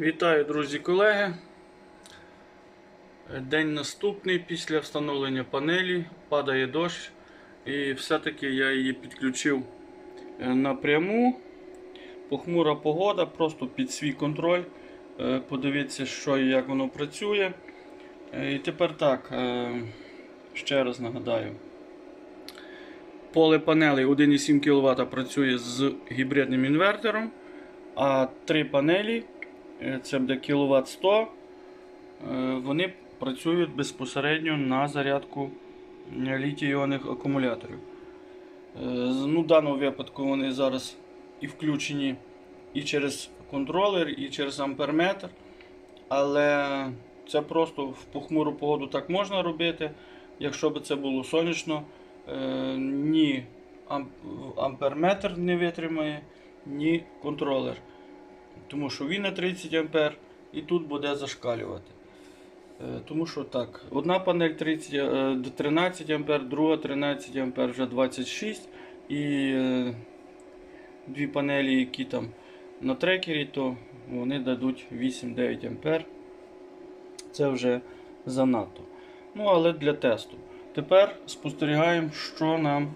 Вітаю, друзі, колеги. День наступний після встановлення панелі, падає дощ, і все-таки я її підключив е, напряму. Похмура погода, просто під свій контроль. Е, Подивіться, що і як воно працює. Е, І тепер так, е, ще раз нагадаю. Поле панелей 1,7 кВт працює з гібридним інвертором, а три панелі е, це буде кВт 100, е, вони працюють безпосередньо на зарядку літій-іонних акумуляторів. Е, Ну, в даному випадку вони зараз і включені і через контролер, і через амперметр. Але це просто в похмуру погоду так можна робити. Якщо б це було сонячно, е, ні амперметр не витримає, ні контролер. Тому що він на 30 ампер і тут буде зашкалювати. Е, Тому що так, одна панель 30, е, 13 ампер, друга 13 ампер, вже 26. І е, дві панелі, які там на трекері, то вони дадуть 8-9 ампер. Це вже занадто. Ну, але для тесту. Тепер спостерігаємо, що нам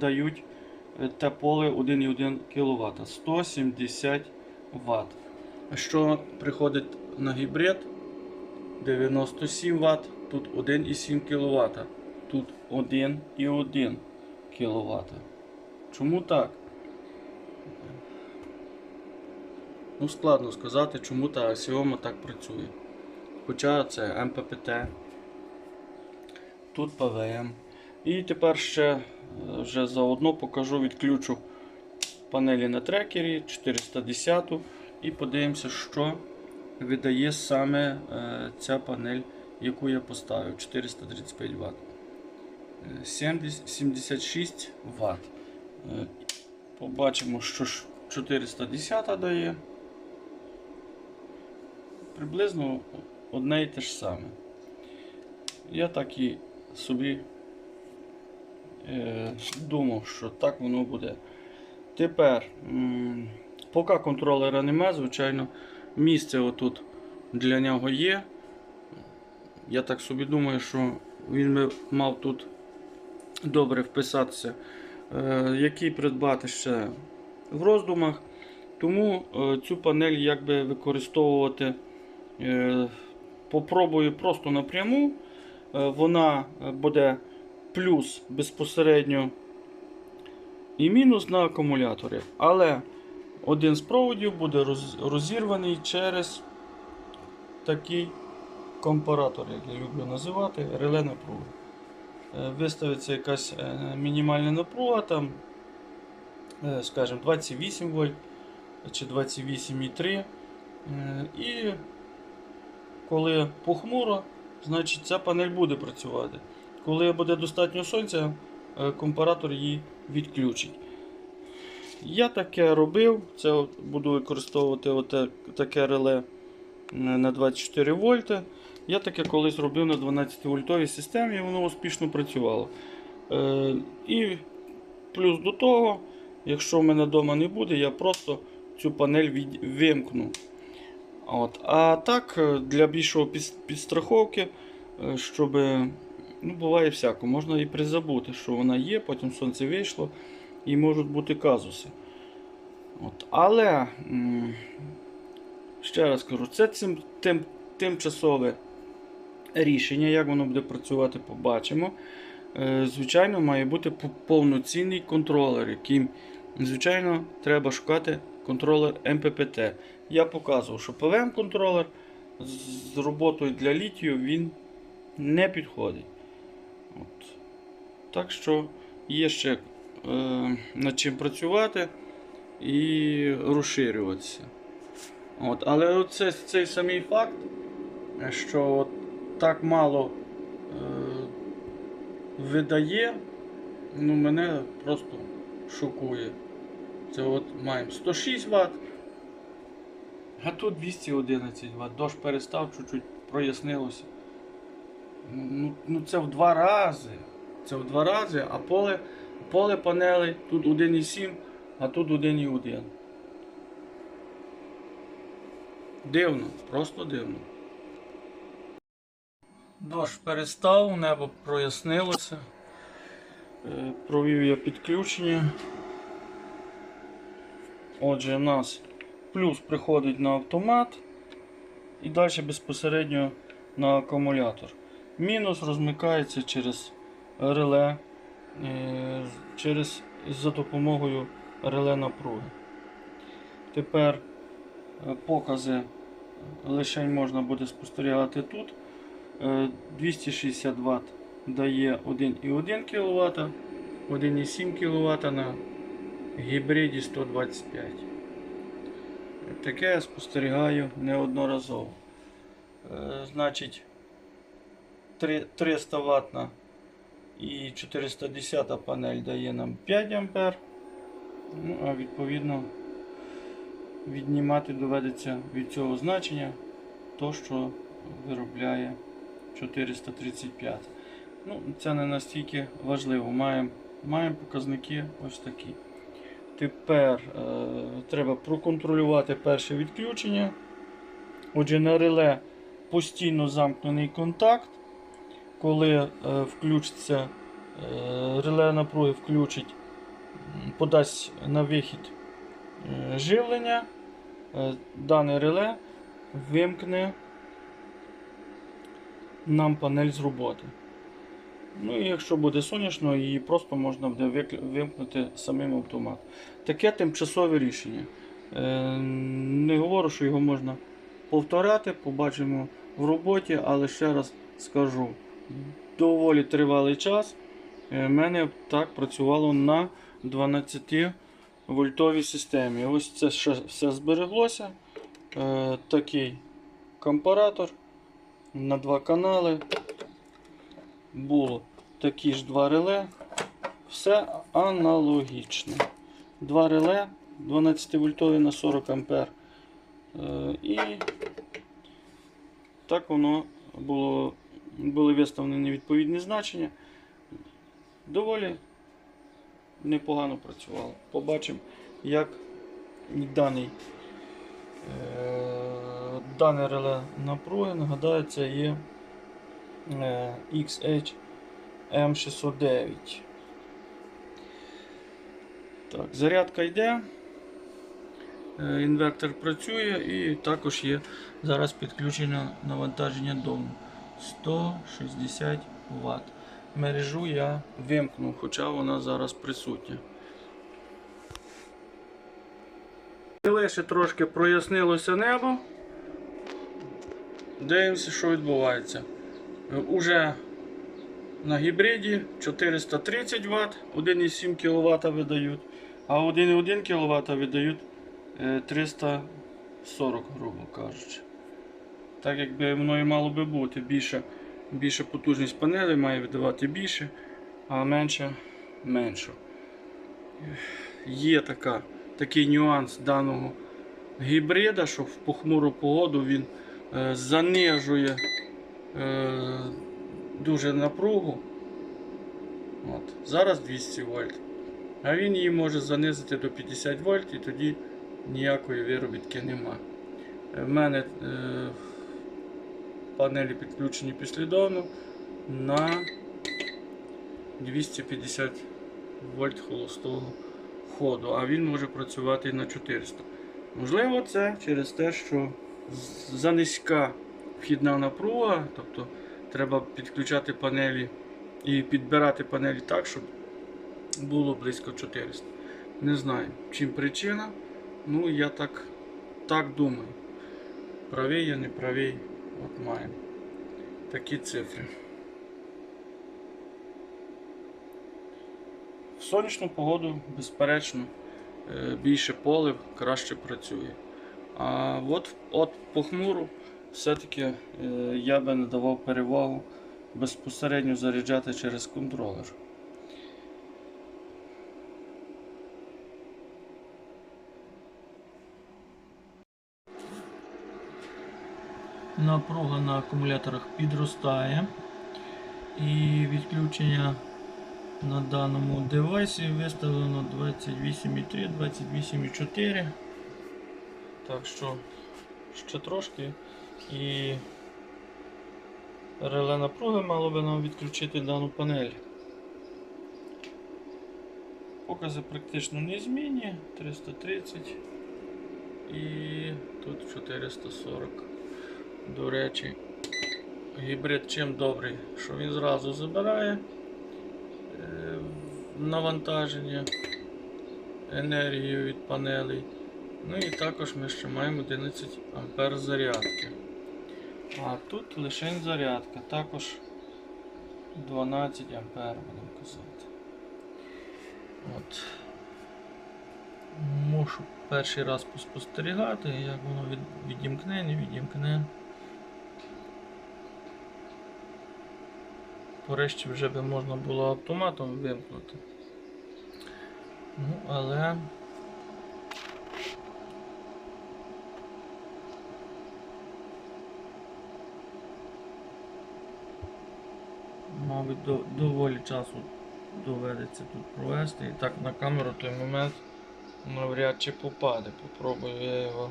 дають е, те поле 1,1 кВт. 170 Вт. Що приходить на гібрид 97 Вт, тут 1,7 кВт, тут 1,1 кВт. Чому так? Ну, складно сказати, чому та Axioma так працює. Хоча це МППТ, тут ПВМ. І тепер ще вже заодно покажу, відключу панелі на трекері 410 і подивимося, що видає саме е, ця панель, яку я поставив 435 Вт. Е, 70 76 Вт. Побачимо, що ж 410 дає. Приблизно одне і те ж саме. Я так і собі думав, що так воно буде. Тепер, поки контролера немає, звичайно, місце отут для нього є. Я так собі думаю, що він би мав тут добре вписатися. Е, який придбати ще в роздумах. Тому е, цю панель якби використовувати е, попробую просто напряму. Е, вона е, буде плюс безпосередньо і мінус на акумуляторі. Але один з проводів буде розірваний через такий компаратор, як я люблю називати, реле напруги. Е, Виставиться якась е, мінімальна напруга, там, е, скажімо, 28 вольт чи 28,3. Е, І коли похмуро, значить ця панель буде працювати. Коли буде достатньо сонця, е, компаратор її відключить. Я таке робив, це буду використовувати оте, таке реле е, на 24 вольти. Я таке колись робив на 12 вольтовій системі і воно успішно працювало. Е, і плюс до того, якщо в мене вдома не буде, я просто цю панель від, вимкну. От. А так, е, для більшого під- підстраховки, щоб ну, буває всяко, можна і призабути, що вона є, потім сонце вийшло і можуть бути казуси. От. Але, ще раз кажу, це цим, тим, тимчасове рішення, як воно буде працювати, побачимо. Е, Звичайно, має бути повноцінний контролер, яким, звичайно, треба шукати контролер МППТ. Я показував, що ПВМ контролер з роботою для літію він не підходить. От. Так що є ще е, над чим працювати і розширюватися. От. Але оце, цей самий факт, що от так мало е, видає, ну, мене просто шокує. Це от маємо 106 Вт, а тут 211 Вт. Дощ перестав, чуть-чуть прояснилося. Ну, ну це в два рази. Це в два рази, а поле, поле панелей тут 1,7, а тут 1,1. Дивно, просто дивно. Дощ перестав, небо прояснилося. Е, Провів я підключення. Отже, у нас плюс приходить на автомат і далі безпосередньо на акумулятор. Мінус розмикається через реле, е, через, за допомогою реле напруги. Тепер е, покази лише можна буде спостерігати тут. Е, 260 Вт дає 1,1 кВт, 1,7 кВт на гібриді 125. Таке я спостерігаю неодноразово. Е, Значить, 300 Вт і 410 панель дає нам 5 А. Ну, а відповідно віднімати доведеться від цього значення то, що виробляє 435. Ну, це не настільки важливо. Маємо маємо показники ось такі. Тепер е, треба проконтролювати перше відключення. Отже, на реле постійно замкнений контакт. Коли е, включиться е, реле напруги включить, подасть на вихід е, живлення, дане реле вимкне нам панель з роботи. Ну і якщо буде сонячно, її просто можна буде вимкнути самим автомат. Таке тимчасове рішення. Не говорю, що його можна повторяти, побачимо в роботі, але ще раз скажу, доволі тривалий час е, в мене так працювало на 12 вольтовій системі. Ось це ще все збереглося. Е, Такий компаратор на два канали. Було такі ж два реле. Все аналогічно. Два реле 12 вольтові на 40 ампер. Е, І так воно було, були виставлені відповідні значення. Доволі непогано працювало. Побачимо, як даний Е, Дане реле напруги, нагадаю, це є е, XH M609. Так, зарядка йде. Е, працює і також є зараз підключення навантаження дому 160 Вт. Мережу я вимкнув, хоча вона зараз присутня. Лише трошки прояснилося небо. Дивимося, що відбувається. Е, Уже на гібриді 430 Вт, 1,7 кВт видають, а 1,1 кВт видають е, 340, грубо кажучи. Так якби воно і мало би бути. Більше, більше потужність панелі має видавати більше, а менше меншу. Є така, такий нюанс даного гібрида, що в похмуру погоду він е, занижує е, дуже напругу. От. Зараз 200 вольт. А він її може занизити до 50 вольт і тоді ніякої виробітки нема. Е, В мене е, панелі підключені послідовно на 250 вольт холостого ходу, а він може працювати на 400. Можливо, це через те, що занизька вхідна напруга, тобто треба підключати панелі і підбирати панелі так, щоб було близько 400. Не знаю, чим причина. Ну, я так, так думаю. Правий я не правий, от маємо такі цифри. В сонячну погоду, безперечно, е, більше полив, краще працює. А от, от похмуру все-таки е, я би надавав перевагу безпосередньо заряджати через контролер. Напруга на акумуляторах підростає і відключення на даному девайсі виставлено 28,3, 28,4. Так що ще трошки і реле напруги мало би нам відключити дану панель. Покази практично незмінні, 330 і тут 440. До речі, гібрид чим добрий, що він зразу забирає е, навантаження, енергію від панелей. Ну і також ми ще маємо 11 ампер зарядки. А тут лише зарядка, також 12 ампер будемо казати. От. Мушу перший раз поспостерігати, як воно відімкне, не відімкне. Порешті вже би можна було автоматом вимкнути. Ну, але мабуть, до, доволі часу доведеться тут провести. І так на камеру той момент навряд чи попаде. Попробую я його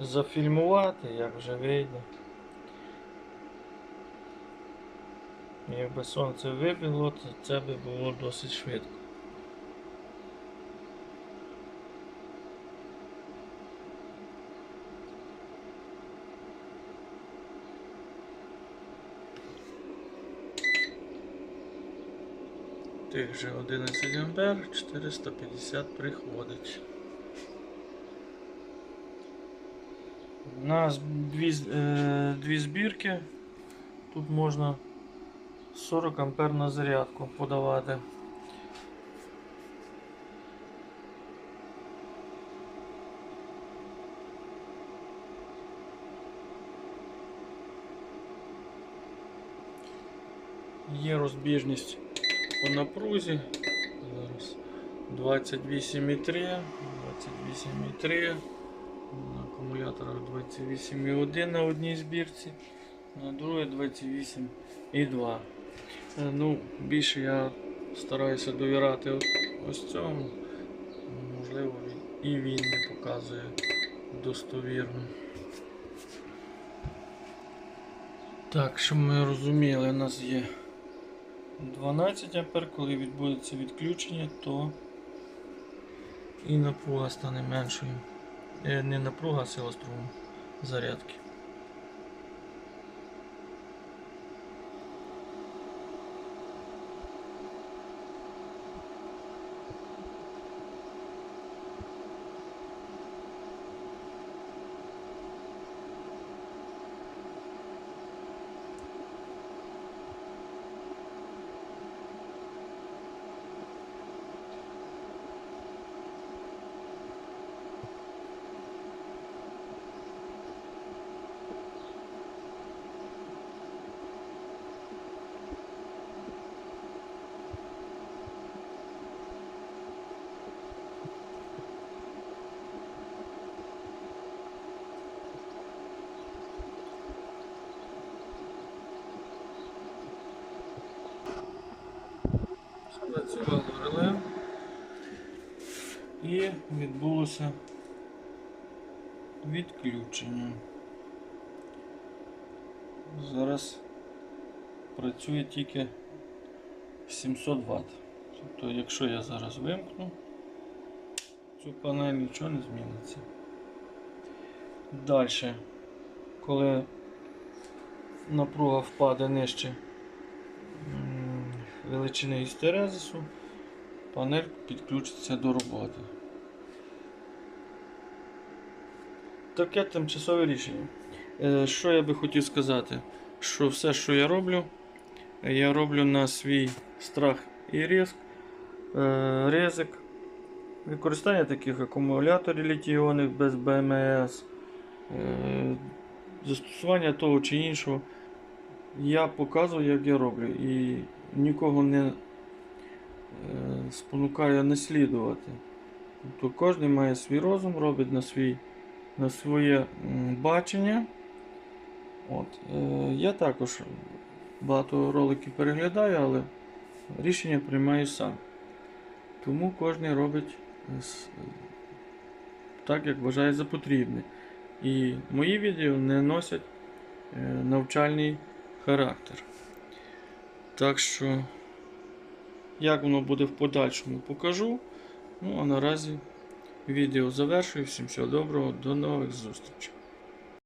зафільмувати, як вже вийде. Якби сонце вибігло, то це би було досить швидко. Тих же 11 ампер, 450 приходить. У нас дві, е, дві збірки. Тут можна 40 ампер на зарядку подавати. Є розбіжність по напрузі. Зараз 28,3, 28,3. На акумуляторах 28,1 на одній збірці, на другій 28,2. Е, Ну, більше я стараюся довіряти ось цьому. Можливо, і він не показує достовірно. Так, щоб ми розуміли, у нас є 12 ампер, коли відбудеться відключення, то і напруга стане меншою. Е, Не напруга, а сила струму зарядки. Спрацювало реле і відбулося відключення. Зараз працює тільки 700 Вт. Тобто, якщо я зараз вимкну цю панель, нічого не зміниться. Далі, коли напруга впаде нижче величини гістерезису, панель підключиться до роботи. Таке тимчасове рішення. Е, Що я би хотів сказати? Що все, що я роблю, я роблю на свій страх і ризик. Е, ризик. Використання таких акумуляторів літій-іонних без БМС, е, застосування того чи іншого. Я показую, як я роблю, і нікого не е, спонукаю не слідувати. Тобто кожен має свій розум, робить на, свій, на своє бачення. От. Е, я також багато роликів переглядаю, але рішення приймаю сам. Тому кожен робить е, так, як вважає за потрібне. І мої відео не носять навчальний характер. Так що, як воно буде в подальшому, покажу. Ну, а наразі відео завершую. Всім всього доброго, до нових зустрічей.